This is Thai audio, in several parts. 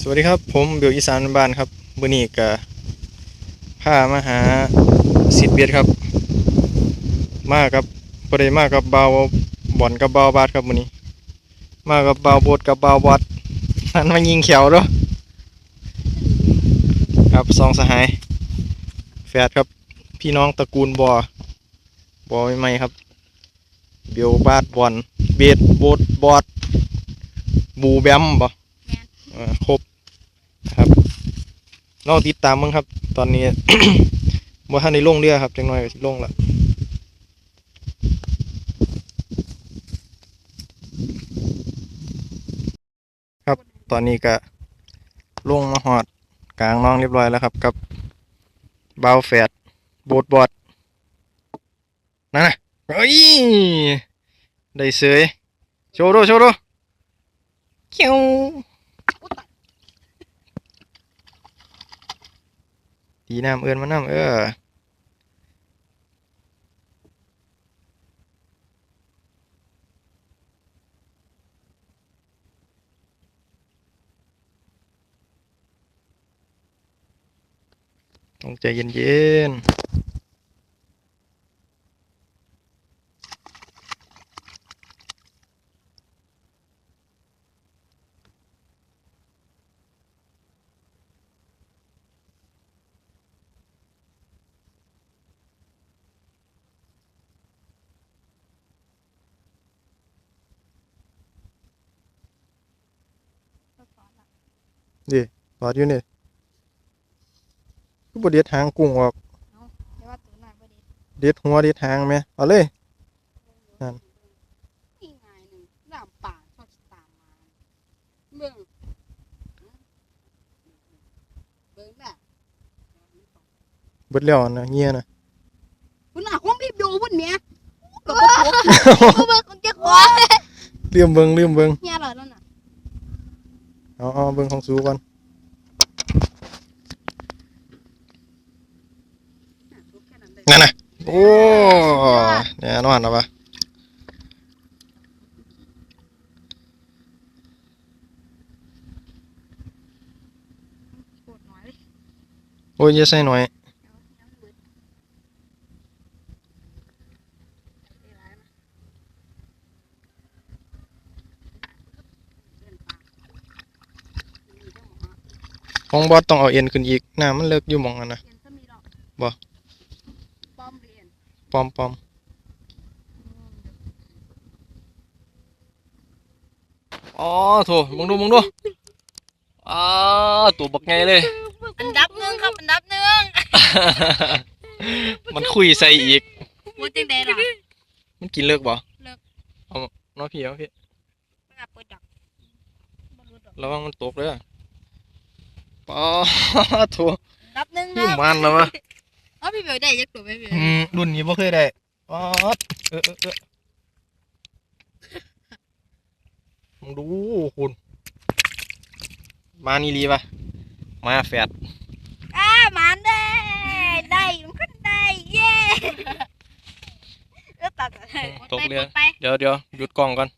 สวัสดีครับ ผมเบลอีสานบ้านครับมื้อนี้ก็พามหาสิทธิ์เบียดครับ มากับบ่ได้มากับเบาวบ่อนกับเบาวบาดครับมือนี้ มากับเบาวโบดกับเบาววัดนั่นมายิงเขียวด้อครับสองสหาย แฝดครับ พี่น้องตระกูลบอบอใหม่ครับ เบลบาดบอนเบียดโบดบอดบูแบมบ่ ครบครับลองติดตามมั้งครับ ตอนนี้บ่ทันได้ลงเรือครับจังหน้อยก็สิลงละครับ ตอนนี้ก็ลงมาหอดกลางน้องเรียบร้อยแล้วครับ กับเบาวแฟดโบดบอดนั่นนะเฮ้ยได้เสยโชว์ดูโชว์ดูเขี้ยว ตีน้ำเอินมาน้ำเออต้องใจเย็นๆ ปอดอยู่นี่คือบเด็ดหางกุ้งออกแต่ว่าตัวหน่อยบ่ดีเด็ดหัวเด็ดหางไหมเอาเลยอีกไงหนึ่งน้ำป่าชอบตามมาเบิ่งเบิ่งน่ะเบิดแล้วนะเงี้ยนะคุณน่ะผมรีบดูพุ่นเมียก็บ่ถูกเบิ่งของเจ้าของลืมเบิงลืมเบิงเฮียเหรอนั่นน่ะ เอาเอาเบิงของสูก่อน ถูกแค่ นั้นเลยนั่นน่ะ โอ้แน่นอนแล้วปะโคตรน้อยเลยโอ้ยอย่าใส่หน่อยของบอสต้องเอาเอ็นขึ้นอีกน้ำมันเลิกอยู่หมองนั้นนะบ่ป้อมเรียน ปอมปอมอ๋อโถมึงดูมึงดูอ้าตัวบักไงเลย อันดับหนึ่งครับอันดับหนึ่งมันคุยใส่อีกพูดจังได๋ล่ะมันกินเลิกบ่เลิก เอาน้อยพี่เอาพี่มันก็เปิดดอกบ่รู้ดอกระวังมันตกเลยป้าโถอันดับหนึ่งคือครับมันแล้ววะ เอาพี่เบลได้ยักตัวไหมพี่เบลอืมรุ่นนี้บ่เคยได้ป๊าดเออเออเออมึงดูคุณ มานี่รีปะมาแฟดอ่ามันได้ ได้มันก็ได้เย้เออตัดตกเรือไปเดี๋ยวเดี๋ยวหยุดกล้องก่อน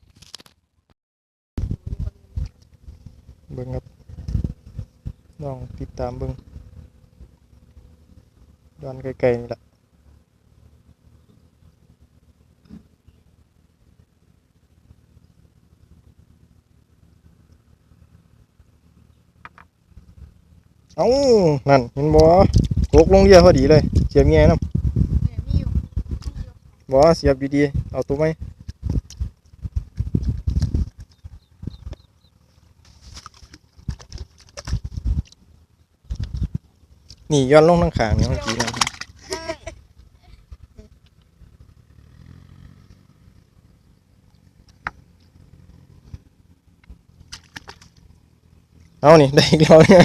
เบิ่งครับลองติดตามเบิ่ง ย้อนไกลๆนี่แหละเอ้านั่นเห็นบ่ตกลงเรือพอดีเลยเสียบเงี้ย น้ำมีอยู่บ่เสียบดีๆเอาตัวไหมนี่ย้อนลงทั้งขางนี่เมื่อกี้นะเอานี่ได้อีกแล้วเนี่ย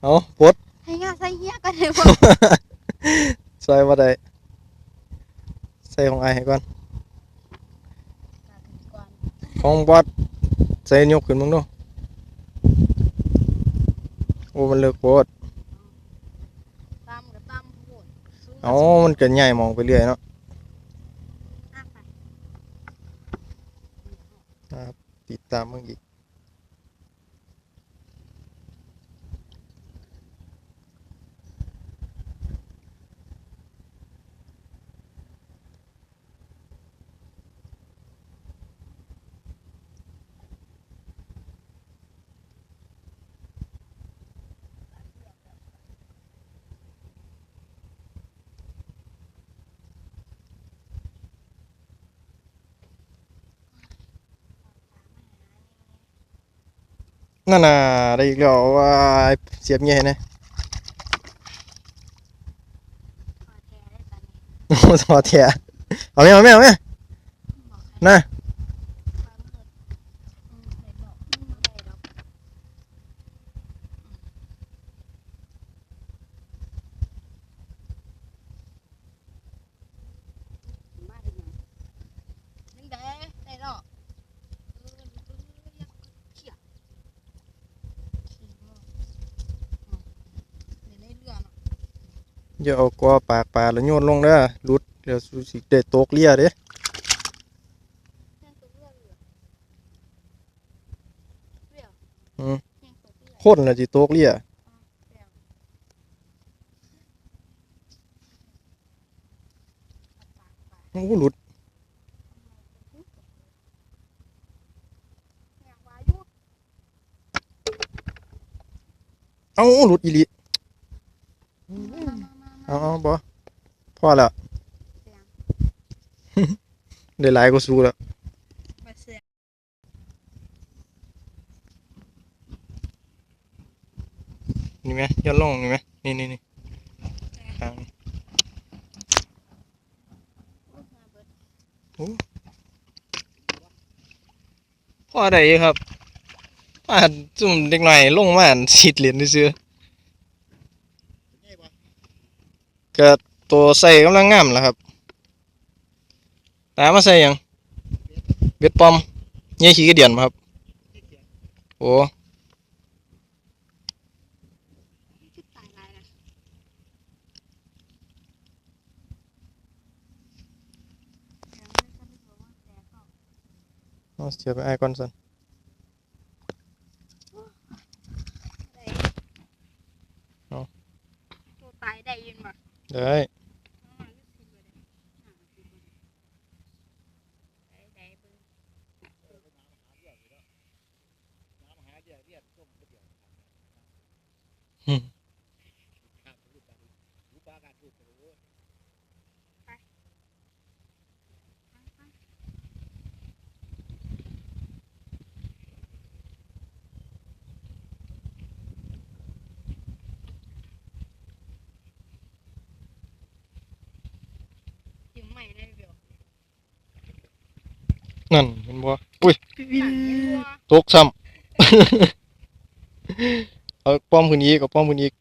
เอาปลดให้งาใส่เฮียก็ได้บ่ใส่บ่ได้ใส่ของไอายให้ก่อนของบอสใส่ยกขึ้นมึงดูโอ้ มันเลิกโคตรตามกับตามโหดสู้เอามันเกินใหญ่มองไปเรื่อยเนาะอะไปติดตามมึงอีก นั่นน่ะได้อีกแล้วว่าเสียบเงี้ยนะโอ้ถอดแท้เอาแม่เอาแม่เอาแม่น่ะ มาถึงยังยังได้ได้หรอกเออเขี่ยขี่บ่อ๋อเดี๋ยวได้เรือเนาะ อย่าเอากอปากปลาแล้วโยนลงเด้อหลุดเดี๋ยวสุสิได้ตกเลียเด้แห้งตัวเรือเรือเรืออืมแห้งตัวเรือคนน่ะสิตกเลียเรือปากปากโอ้หลุดอยากว่าอยู่เอ้าหลุดอีหลี มามามามา เอาเอาบ่ พอแล้วเสียงได้หลายกว่าสู้แล้วมาเสียงนี่ไหมย้อนลงนี่ไหมนี่นี่นี่ทางนี้มาเบิดพอได้อยู่ครับมาจุ่มเด็กหน่อยลงมาอั่นสิดเหรียญซื่อๆก็ ตัวใส่กำลังงามแล้วครับ ตามมาใส่หยัง เบ็ดปอมเงี้ยขี้กระเดียนบ่ครับ โอ้ชุดตายลายนะเดี๋ยวไม่ต้องไปบอกว่าแต่ก็เอาเสียบไปไอ้ายก่อนสันได้เอาตัวตายได้ยินบ่ได้ อ่ารู้สึกบ่ได้อ่ารู้สึกบ่ได้ได้ได้เบิ่ง จิ้มใหม่ได้เดี๋ยวนั่นเห็นบ่อุ้ยหนังยังบ่ตกซ้ำ เอาป้อมพื้นอีกเอาป้อมพื้นอีก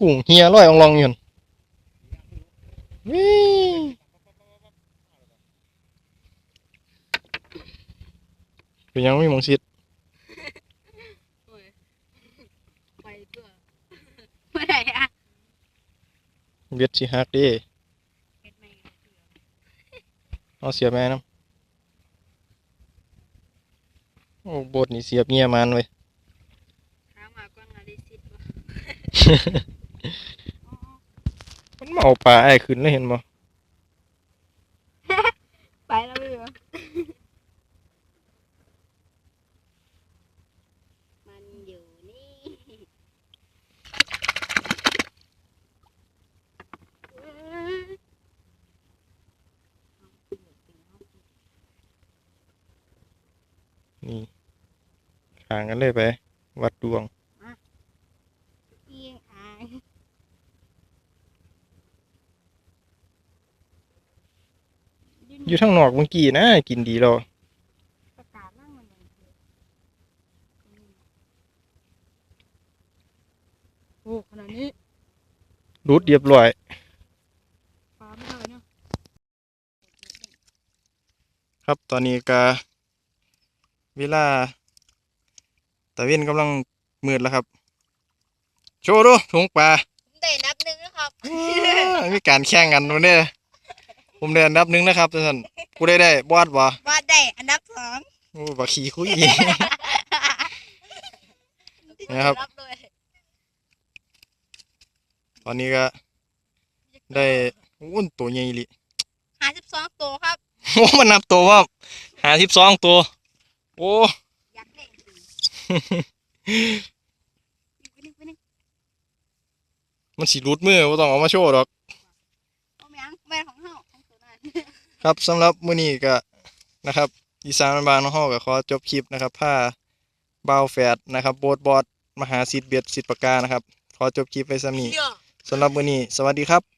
กุ้งเฮียร้อยอองลองอยู่หั่นวิเป็นยังไม่มองชิดโอ้ยไปตัวเมื่อไหร่อะเบ็ดสิฮักเดิเฮ็ดใหม่ก็เสือเอาเสียบแม่น้ำโอ้ บทนี่เสียบเงียมันเว้ยถามมาก่อนว่าได้สิทธิ์บ่อ๋อมันมาเอาปลาไอ้ายขึ้นแล้วเห็นบ่ ไปแล้วเรือมันอยู่นี่เอ้ย นี่ ข้างกันเลยไป วัดดวงเอียงอายอยู่ทางนอกเมื่อกี้นะกินดีแล้วประกาศนั่งมันเลยโอ้ขนาดนี้รูดเรียบร้อยปลาไม่ได้เนาะครับตอนนี้ก็เวลาตะ เวนกำลังมืดแล้วครับ โชว์ดูถุงปลาผมได้นับหนึ่งนะครับมีการแข่งกันวันนี้ผมได้อันดับหนึ่งนะครับท่านผู้ได้ได้บอดบ่ว่าได้อันดับสองโอ้บักขี้คุยนะครับรับเลยตอนนี้ก็ได้อุ้นตัวใหญ่ลิห้าสิบสองตัวครับ โอ้ มันนับตัวว่าหาสิบสองตัว โอ้ มันสีรูดมือว่าต้องเอามาโชว์หรอกเอาแมงแม่ของเฮาของตัวนั้นครับสำหรับมื้อนี้ก็นะครับ อีสานบ้านๆของเฮาก็ขอจบคลิปนะครับพาบ่าวแฝดนะครับโบดบอดมหาสิทธิ์เบียดสิทธิ์ปากกานะครับ ขอจบคลิปไว้สำนี้เหี้ยสำหรับมื้อนี้ สวัสดีครับ